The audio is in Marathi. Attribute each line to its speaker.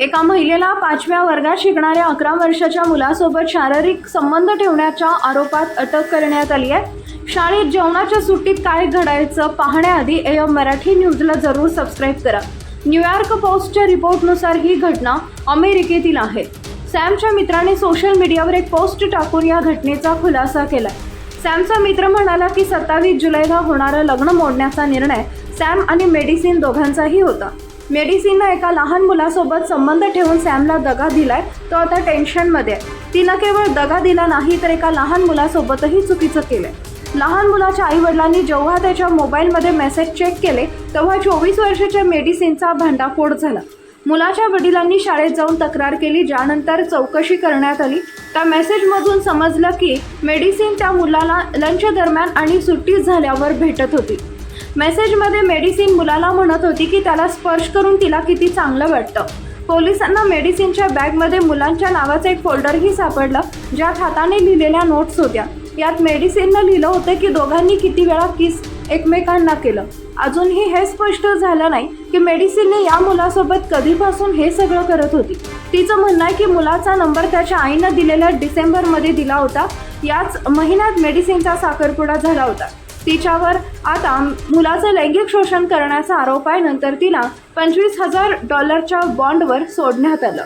Speaker 1: एका महिलेला पाचव्या वर्गात शिकणाऱ्या अकरा वर्षाच्या मुलासोबत शारीरिक संबंध ठेवण्याच्या आरोपात अटक करण्यात आली आहे. शाळेत जेवणाच्या सुट्टीत काय घडायचं पाहण्याआधी एम मराठी न्यूजला जरूर सबस्क्राईब करा. न्यूयॉर्क पोस्टच्या रिपोर्टनुसार ही घटना अमेरिकेतील आहे. सॅमच्या मित्राने सोशल मीडियावर एक पोस्ट टाकून या घटनेचा खुलासा केला. सॅमचा मित्र म्हणाला की सत्तावीस जुलैला होणारं लग्न मोडण्याचा निर्णय सॅम आणि मेडिसिन दोघांचाही होता. मेडिसिननं एका लहान मुलासोबत संबंध ठेवून सॅमला दगा दिलाय तो आता टेन्शनमध्ये आहे. तिनं केवळ दगा दिला नाही तर एका लहान मुलासोबतही चुकीचं केलंय. लहान मुलाच्या आईवडिलांनी जेव्हा त्याच्या मोबाईलमध्ये मेसेज चेक केले तेव्हा चोवीस वर्षाच्या मेडिसिनचा भांडाफोड झाला. मुलाच्या वडिलांनी शाळेत जाऊन तक्रार केली ज्यानंतर चौकशी करण्यात आली. त्या मेसेजमधून समजलं की मेडिसिन त्या मुलाला लंच दरम्यान आणि सुट्टी झाल्यावर भेटत होती. मेसेजमध्ये मेडिसिन मुलाला म्हणत होती की त्याला स्पर्श करून तिला किती चांगलं वाटतं. पोलिसांना मेडिसिनच्या बॅगमध्ये मुलांच्या नावाचं एक फोल्डरही सापडलं ज्यात हाताने लिहिलेल्या नोट्स होत्या. यात मेडिसिननं लिहिलं होतं की दोघांनी किती वेळा किस एकमेकांना केलं. अजूनही हे स्पष्ट झालं नाही की मेडिसिनने या मुलासोबत कधीपासून हे सगळं करत होती. तिचं म्हणणं आहे की मुलाचा नंबर त्याच्या आईनं दिलेल्या डिसेंबरमध्ये दिला होता. याच महिन्यात मेडिसिनचा साखरपुडा झाला होता. तिच्यावर आता मुलाचं लैंगिक शोषण करण्याचा आरोप आहे. नंतर तिला पंचवीस हजार डॉलरच्या बॉन्डवर सोडण्यात आलं.